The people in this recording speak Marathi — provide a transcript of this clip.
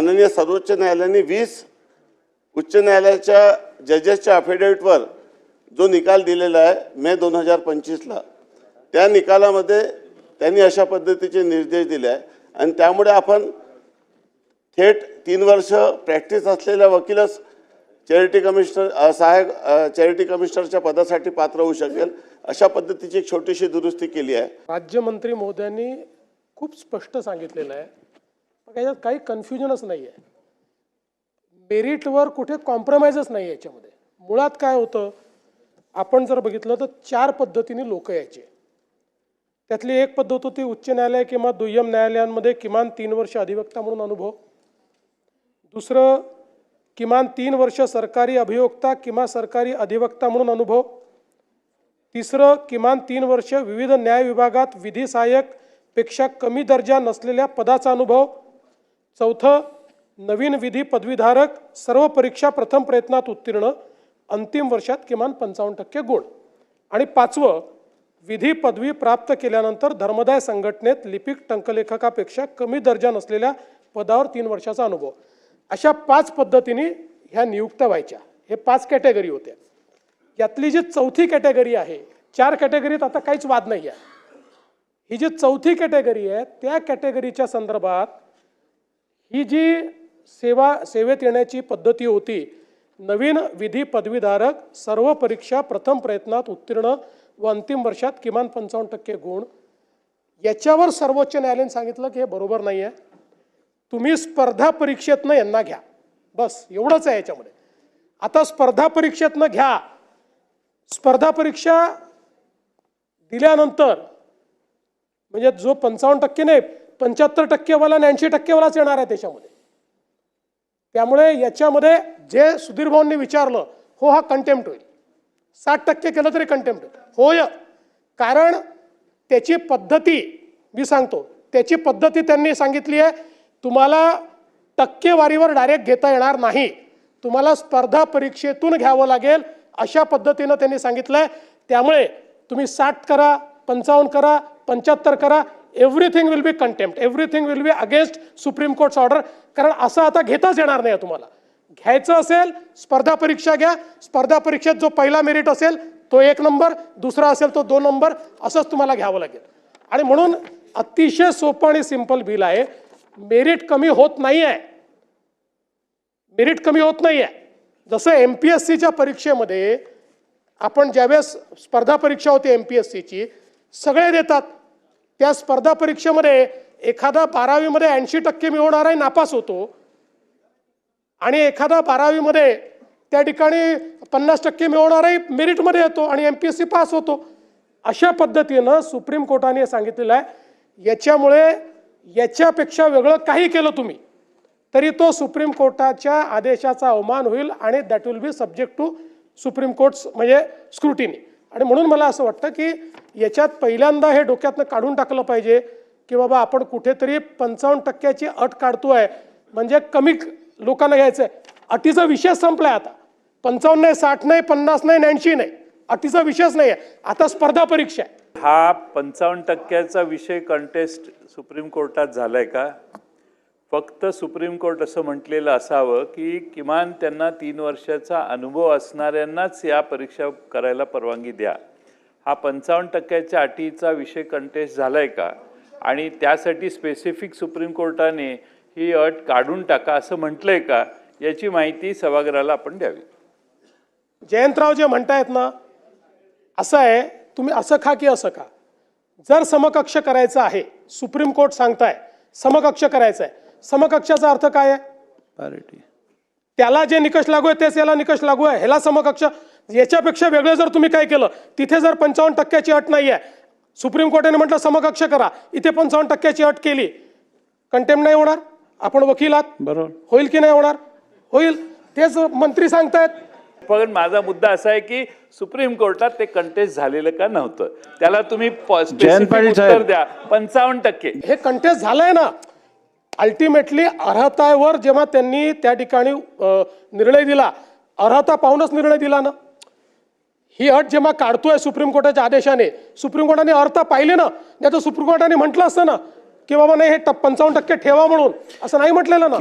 माननीय सर्वोच्च न्यायालयाने वीस उच्च न्यायालयाच्या जजेसच्या अफिडेविटवर जो निकाल दिलेला आहे मे दोन हजार पंचवीसला त्या निकालामध्ये त्यांनी अशा पद्धतीचे निर्देश दिले आहे आणि त्यामुळे आपण थेट तीन वर्ष प्रॅक्टिस असलेल्या वकीलच चॅरिटी कमिशनर सहाय्यक चॅरिटी कमिशनरच्या पदासाठी पात्र होऊ शकेल अशा पद्धतीची एक छोटीशी दुरुस्ती केली आहे. राज्यमंत्री महोदयांनी खूप स्पष्ट सांगितलेलं आहे मग याच्यात काही कन्फ्युजनच नाही आहे मेरिटवर कुठे कॉम्प्रोमाइजच नाही आहे याच्यामध्ये. मुळात काय होतं आपण जर बघितलं तर चार पद्धतीने लोक यायचे. त्यातली एक पद्धत होती उच्च न्यायालय किंवा दुय्यम न्यायालयांमध्ये किमान तीन वर्ष अधिवक्ता म्हणून अनुभव. दुसरं किमान तीन वर्ष सरकारी अभियोक्ता किंवा सरकारी अधिवक्ता म्हणून अनुभव. तिसरं किमान तीन वर्ष विविध न्याय विभागात विधी सहाय्यकपेक्षा कमी दर्जा नसलेल्या पदाचा अनुभव. चौथं नवीन विधी पदवीधारक सर्व परीक्षा प्रथम प्रयत्नात उत्तीर्ण अंतिम वर्षात किमान पंचावन्न टक्के गुण. आणि पाचवं विधी पदवी प्राप्त केल्यानंतर धर्मदाय संघटनेत लिपिक टंकलेखकापेक्षा कमी दर्जा नसलेल्या पदावर तीन वर्षाचा अनुभव. अशा पाच पद्धतीने ह्या नियुक्त्या व्हायच्या. हे पाच कॅटेगरी होत्या. यातली जी चौथी कॅटेगरी आहे चार कॅटेगरीत आता काहीच वाद नाही आहे ही जी चौथी कॅटेगरी आहे त्या कॅटेगरीच्या संदर्भात ही जी सेवा सेवेत येण्याची पद्धती होती नवीन विधी पदवीधारक सर्व परीक्षा प्रथम प्रयत्नात उत्तीर्ण व अंतिम वर्षात किमान पंचावन्न टक्के गुण. याच्यावर सर्वोच्च न्यायालयाने सांगितलं की हे बरोबर नाही आहे तुम्ही स्पर्धा परीक्षेतनं यांना घ्या. बस एवढंच आहे याच्यामध्ये. आता स्पर्धा परीक्षेतनं घ्या. स्पर्धा परीक्षा दिल्यानंतर म्हणजे जो पंचावन्न टक्के नाही पंच्याहत्तर टक्केवाला आणि ऐंशी टक्केवालाच येणार आहे त्याच्यामध्ये. त्यामुळे याच्यामध्ये जे सुधीर भाऊंनी विचारलं हो हा कंटेम्प्ट होईल. साठ टक्के केलं तरी कंटेम्प्ट होय. कारण त्याची पद्धती मी सांगतो त्याची पद्धती त्यांनी सांगितली आहे तुम्हाला टक्केवारीवर डायरेक्ट घेता येणार नाही. तुम्हाला स्पर्धा परीक्षेतून घ्यावं लागेल अशा पद्धतीनं त्यांनी सांगितलं आहे त्यामुळे तुम्ही साठ करा पंचावन्न करा पंच्याहत्तर करा everything will be contempt everything will be against supreme court's order कारण असं आता घेताच येणार नाही तुम्हाला. घ्यायचं असेल स्पर्धा परीक्षा घ्या. स्पर्धा परीक्षेत जो पहिला मेरिट असेल तो एक नंबर दुसरा असेल तो दोन नंबर असंच तुम्हाला घ्यावं लागेल. आणि म्हणून अतिशय सोपं आणि सिंपल बिल आहे. मेरिट कमी होत नाही आहे मेरिट कमी होत नाही आहे जसं एम पी एस सीच्या परीक्षेमध्ये आपण ज्यावेळेस स्पर्धा परीक्षा होती एम पी एस सीची सगळे देतात. त्या स्पर्धा परीक्षेमध्ये एखादा बारावीमध्ये ऐंशी टक्के मिळवणाराही नापास होतो. आणि एखादा बारावीमध्ये त्या ठिकाणी पन्नास टक्के मिळवणाराही मेरिटमध्ये येतो आणि M P S C pass होतो. अशा पद्धतीनं सुप्रीम कोर्टाने सांगितलेलं आहे. याच्यामुळे याच्यापेक्षा वेगळं काही केलं तुम्ही तरी तो सुप्रीम कोर्टाच्या आदेशाचा अवमान होईल आणि that will be subject to supreme court's म्हणजे स्क्रुटिनी आणि म्हणून मला असं वाटतं की याच्यात पहिल्यांदा हे डोक्यातनं काढून टाकलं पाहिजे की बाबा आपण कुठेतरी पंचावन्न टक्क्याची अट काढतोय. म्हणजे कमी लोकांना घ्यायचं आहे अटीचा विषय संपलाय आता. पंचावन्न नाही साठ नाही पन्नास नाही ऐंशी नाही. अटीचा विषयच नाही आहे आता स्पर्धा परीक्षा आहे. हा पंचावन्न टक्क्याचा विषय कंटेस्ट सुप्रीम कोर्टात झालाय का? फक्त सुप्रीम कोर्ट असं म्हटलेलं असावं की किमान त्यांना तीन वर्षाचा अनुभव असणाऱ्यांनाच या परीक्षा करायला परवानगी द्या. हा पंचावन्न टक्क्याच्या अटीचा विषय कंटेस्ट झालाय का? आणि त्यासाठी स्पेसिफिक सुप्रीम कोर्टाने ही अट काढून टाका असं म्हटलंय का? याची माहिती सभागृहाला आपण द्यावी. जयंतराव जे म्हणतायत ना असं आहे तुम्ही असं खा की असं खा. जर समकक्ष करायचं आहे सुप्रीम कोर्ट सांगताय समकक्ष करायचं आहे समकक्षाचा अर्थ काय आहे? पॅरिटी. त्याला जे निकष लागू आहे तेच याला निकष लागू आहे. ह्याला समकक्ष याच्यापेक्षा वेगळं जर तुम्ही काय केलं तिथे जर पंचावन्न टक्क्याची अट नाही आहे सुप्रीम कोर्टाने म्हटलं समकक्ष करा. इथे पंचावन्न टक्क्याची अट केली. कंटेम नाही होणार? आपण वकील आहात? बरोबर. होईल की नाही होणार? होईल. तेच मंत्री सांगतायत. पण माझा मुद्दा असा आहे की सुप्रीम कोर्टात ते कंटेस्ट झालेलं का नव्हतं? त्याला तुम्ही प- specific पाटील उत्तर साहेब. द्या. पंचावन्न टक्के. हे कंटेस्ट झालंय ना. अल्टिमेटली अर्हतावर जेव्हा त्यांनी त्या ठिकाणी निर्णय दिला. अर्हता पाहूनच निर्णय दिला ना. ही अट जेव्हा काढतोय सुप्रीम कोर्टाच्या आदेशाने सुप्रीम कोर्टाने अर्हता पाहिली ना नाही तर सुप्रीम कोर्टाने म्हटलं असतं ना की बाबा नाही हे पंचावन्न टक्के ठेवा म्हणून. असं नाही म्हटलेलं ना.